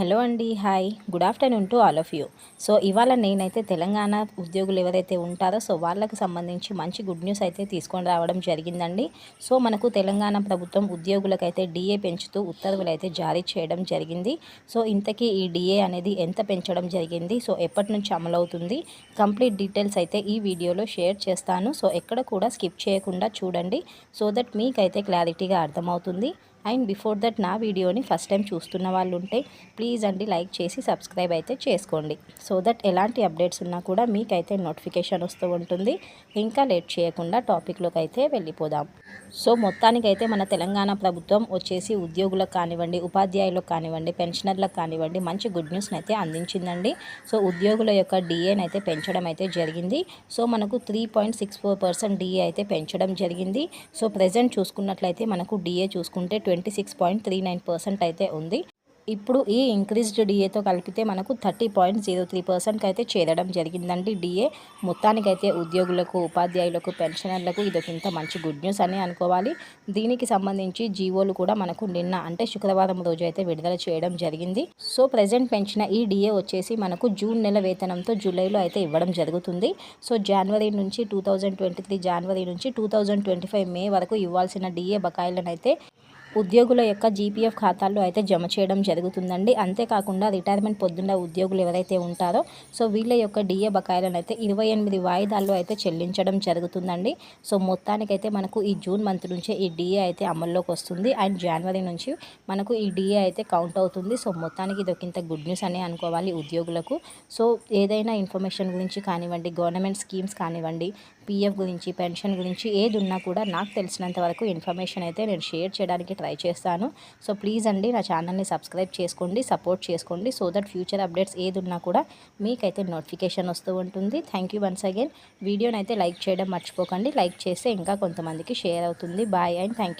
Hello అండి hi. Good afternoon to all of you. So ఇవాళ నేనైతే తెలంగాణ ఉద్యోగులు ఎవరైతే ఉంటారో సో వాళ్ళకి సంబంధించి మంచి గుడ్ న్యూస్ అయితే తీసుకొని రావడం జరిగిందండి. సో మనకు తెలంగాణ ప్రభుత్వం ఉద్యోగులకైతే డిఏ పెంచుతూ ఉత్తర్వులు అయితే జారీ చేయడం జరిగింది. సో ఇంతకీ ఈ డిఏ అనేది ఎంత పెంచడం జరిగింది? సో ఎప్పటి నుంచి అమలవుతుంది కంప్లీట్ డీటెయిల్స్ అయితే ఈ వీడియోలో షేర్ చేస్తాను. సో ఎక్కడ కూడా స్కిప్ చేయకుండా చూడండి. సో దట్ మీకైతే క్లారిటీగా అర్థమవుతుంది. అండ్ బిఫోర్ దట్ నా వీడియోని ఫస్ట్ టైం చూస్తున్న వాళ్ళు ఉంటే ప్లీజ్ అండి లైక్ చేసి సబ్స్క్రైబ్ అయితే చేసుకోండి. సో దట్ ఎలాంటి అప్డేట్స్ ఉన్నా కూడా మీకైతే నోటిఫికేషన్ వస్తూ ఉంటుంది. ఇంకా లేట్ చేయకుండా టాపిక్లోకి అయితే వెళ్ళిపోదాం. సో మొత్తానికైతే మన తెలంగాణ ప్రభుత్వం వచ్చేసి ఉద్యోగులకు కానివ్వండి ఉపాధ్యాయులకు కానివ్వండి పెన్షనర్లకు కానివ్వండి మంచి గుడ్ న్యూస్ని అయితే అందించిందండి. సో ఉద్యోగుల యొక్క డిఏని అయితే పెంచడం అయితే జరిగింది. సో మనకు three point six four percent DA అయితే పెంచడం జరిగింది. సో ప్రజెంట్ చూసుకున్నట్లయితే మనకు డిఏ చూసుకుంటే twenty six point three nine percent అయితే ఉంది. ఇప్పుడు ఈ ఇంక్రీజ్డ్ డిఏతో కలిపితే మనకు థర్టీ పాయింట్ జీరో త్రీ పర్సెంట్కి అయితే చేరడం జరిగిందండి. డిఏ మొత్తానికైతే ఉద్యోగులకు ఉపాధ్యాయులకు పెన్షనర్లకు ఇది మంచి గుడ్ న్యూస్ అని అనుకోవాలి. దీనికి సంబంధించి జీవోలు కూడా మనకు నిన్న అంటే శుక్రవారం రోజు అయితే విడుదల చేయడం జరిగింది. సో ప్రజెంట్ పెంచిన ఈ డిఏ వచ్చేసి మనకు జూన్ నెల వేతనంతో జూలైలో అయితే ఇవ్వడం జరుగుతుంది. సో జనవరి నుంచి టూ థౌజండ్ ట్వంటీ త్రీ జనవరి నుంచి two thousand twenty five May వరకు ఇవ్వాల్సిన డిఏ బకాయిలను అయితే ఉద్యోగుల యొక్క జీపీఎఫ్ ఖాతాల్లో అయితే జమ చేయడం జరుగుతుందండి. అంతేకాకుండా రిటైర్మెంట్ పొద్దున్న ఉద్యోగులు ఎవరైతే ఉంటారో సో వీళ్ళ యొక్క డిఏ బకాయిలను అయితే ఇరవై ఎనిమిది వాయిదాల్లో అయితే చెల్లించడం జరుగుతుందండి. సో మొత్తానికైతే మనకు ఈ జూన్ మంత్ నుంచే ఈ డిఏ అయితే అమల్లోకి వస్తుంది. అండ్ జనవరి నుంచి మనకు ఈ డిఏ అయితే కౌంట్ అవుతుంది. సో మొత్తానికి ఇది ఒక గుడ్ న్యూస్ అనే అనుకోవాలి ఉద్యోగులకు. సో ఏదైనా ఇన్ఫర్మేషన్ గురించి కానివ్వండి గవర్నమెంట్ స్కీమ్స్ కానివ్వండి పీఎఫ్ గురించి పెన్షన్ గురించి ఏది ఉన్నా కూడా నాకు తెలిసినంత వరకు ఇన్ఫర్మేషన్ అయితే నేను షేర్ చేయడానికి ట్రై చేస్తాను. సో ప్లీజ్ అండి నా ఛానల్ని సబ్స్క్రైబ్ చేసుకోండి సపోర్ట్ చేసుకోండి సో దట్ ఫ్యూచర్ అప్డేట్స్ ఏది ఉన్నా కూడా మీకైతే నోటిఫికేషన్ వస్తూ ఉంటుంది. Thank you once again. వీడియోనైతే అయితే లైక్ చేయడం మర్చిపోకండి. లైక్ చేస్తే ఇంకా కొంతమందికి షేర్ అవుతుంది. Bye and thank